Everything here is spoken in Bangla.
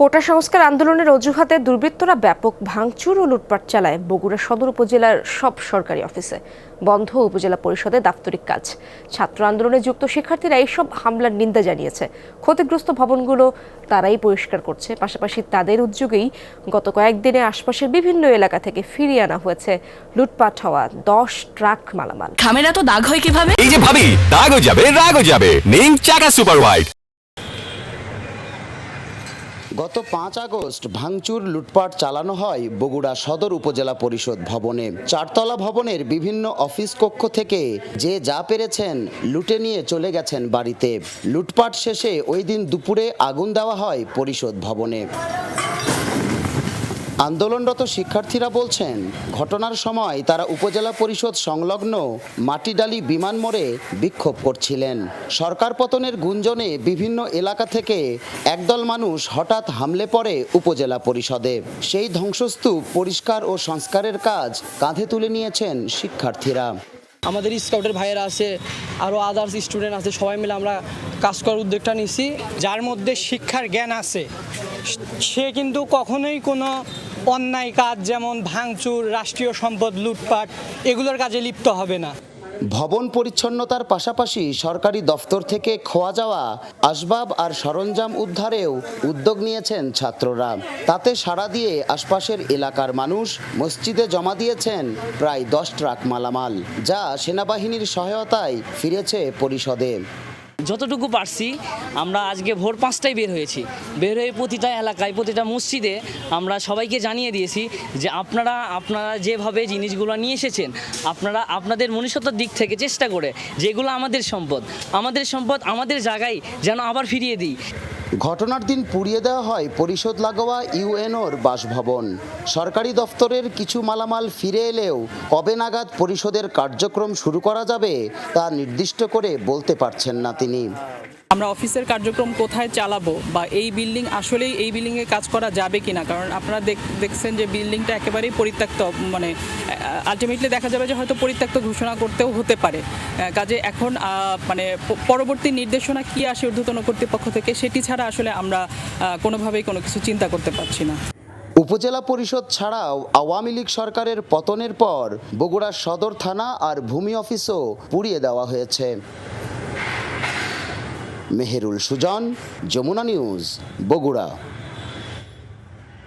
কোটা সংস্কার আন্দোলনের অজুহাতে দুর্বৃত্তরা ব্যাপক ভাঙচুর ও লুটপাট চালায় বগুড়া সদর উপজেলার সব সরকারি অফিসে বন্ধ উপজেলা পরিষদের দাপ্তরিক কাজ। ছাত্র আন্দোলনে যুক্ত শিক্ষার্থীরা এইসব হামলার নিন্দা জানিয়েছে। ক্ষতিগ্রস্ত ভবনগুলো তারাই পরিষ্কার করছে। পাশাপাশি তাদের উদ্যোগেই গত কয়েকদিনে আশপাশের বিভিন্ন এলাকা থেকে ফিরিয়ে আনা হয়েছে লুটপাট হওয়া দশ ট্রাক মালামাল। খামের তো দাগ হয় কীভাবে? এই যে ভাবি দাগও যাবে রাগও যাবে। নিম চাকা সুপার হোয়াইট গত পাঁচ আগস্ট ভাঙচুর লুটপাট চালানো হয় বগুড়া সদর উপজেলা পরিষদ ভবনে। চারতলা ভবনের বিভিন্ন অফিস কক্ষ থেকে যে যা পেরেছেন লুটে নিয়ে চলে গেছেন বাড়িতে। লুটপাট শেষে ওই দিন দুপুরে আগুন দেওয়া হয় পরিষদ ভবনে। আন্দোলনরত শিক্ষার্থীরা বলছেন, ঘটনার সময় তারা উপজেলা পরিষদ সংলগ্ন মাটিডালি বিমান মোড়ে বিক্ষোভ করছিলেন। সরকার পতনের গুঞ্জনে বিভিন্ন এলাকা থেকে একদল মানুষ হঠাৎ হামলে পড়ে উপজেলা পরিষদে। সেই ধ্বংসস্তূপ পরিষ্কার ও সংস্কারের কাজ কাঁধে তুলে নিয়েছেন শিক্ষার্থীরা। আমাদের স্কাউটের ভাইয়েরা আছে আরও আদার্স স্টুডেন্ট আছে, সবাই মিলে আমরা কাজ করার উদ্যোগটা নিছি। যার মধ্যে শিক্ষার জ্ঞান আছে, সে কিন্তু কখনোই কোনো অন্যায় কাজ যেমন ভাঙচুর, রাষ্ট্রীয় সম্পদ, লুটপাট, এগুলোর কাজে লিপ্ত হবে না। ভবন পরিচ্ছন্নতার পাশাপাশি সরকারি দফতর থেকে খোয়া যাওয়া, আসবাব আর সরঞ্জাম উদ্ধারেও উদ্যোগ নিয়েছেন ছাত্ররা। তাতে সাড়া দিয়ে আশপাশের এলাকার মানুষ মসজিদে জমা দিয়েছেন প্রায় দশ ট্রাক মালামাল, যা সেনাবাহিনীর সহায়তায় ফিরেছে পরিষদে। যতটুকু পারছি, আমরা আজকে ভোর পাঁচটায় বের হয়েছি। বের হয়ে প্রতিটা এলাকায়, প্রতিটা মসজিদে আমরা সবাইকে জানিয়ে দিয়েছি যে আপনারা আপনারা যেভাবে জিনিসগুলো নিয়ে এসেছেন, আপনারা, আপনাদের মনুষ্যতার দিক থেকে চেষ্টা করে যেগুলো আমাদের সম্পদ আমাদের সম্পদ আমাদের জায়গায় যেন আবার ফিরিয়ে দিই। ঘটনার দিন পুড়িয়ে দেওয়া হয় পরিষদ লাগোয়া ইউএনওর বাসভবন। সরকারি দফতরের কিছু মালামাল ফিরে এলেও কবে নাগাদ পরিষদের কার্যক্রম শুরু করা যাবে তা নির্দিষ্ট করে বলতে পারছেন না তিনি। আমরা অফিসের কার্যক্রম কোথায় চালাবো? বা এই বিল্ডিং আসলেই এই বিল্ডিংয়ে কাজ করা যাবে কিনা? কারণ আপনারা দেখ- দেখছেন যে বিল্ডিংটা একেবারেই পরিত্যক্ত মানে আলটিমেটলি দেখা যাবে যে হয়তো পরিত্যক্ত ঘোষণা করতেও হতে পারে। কাজে এখন মানে পরবর্তী নির্দেশনা কি আসে ঊর্ধ্বতন কর্তৃপক্ষ থেকে সেটি ছাড়া আসলে আমরা কোনোভাবেই কোনো কিছু চিন্তা করতে পারছি না। উপজেলা পরিষদ ছাড়াও আওয়ামী লীগ সরকারের পতনের পর বগুড়ার সদর থানা আর ভূমি অফিসও পুড়িয়ে দেওয়া হয়েছে। মেহেরুল সুজন যমুনা নিউজ বগুড়া।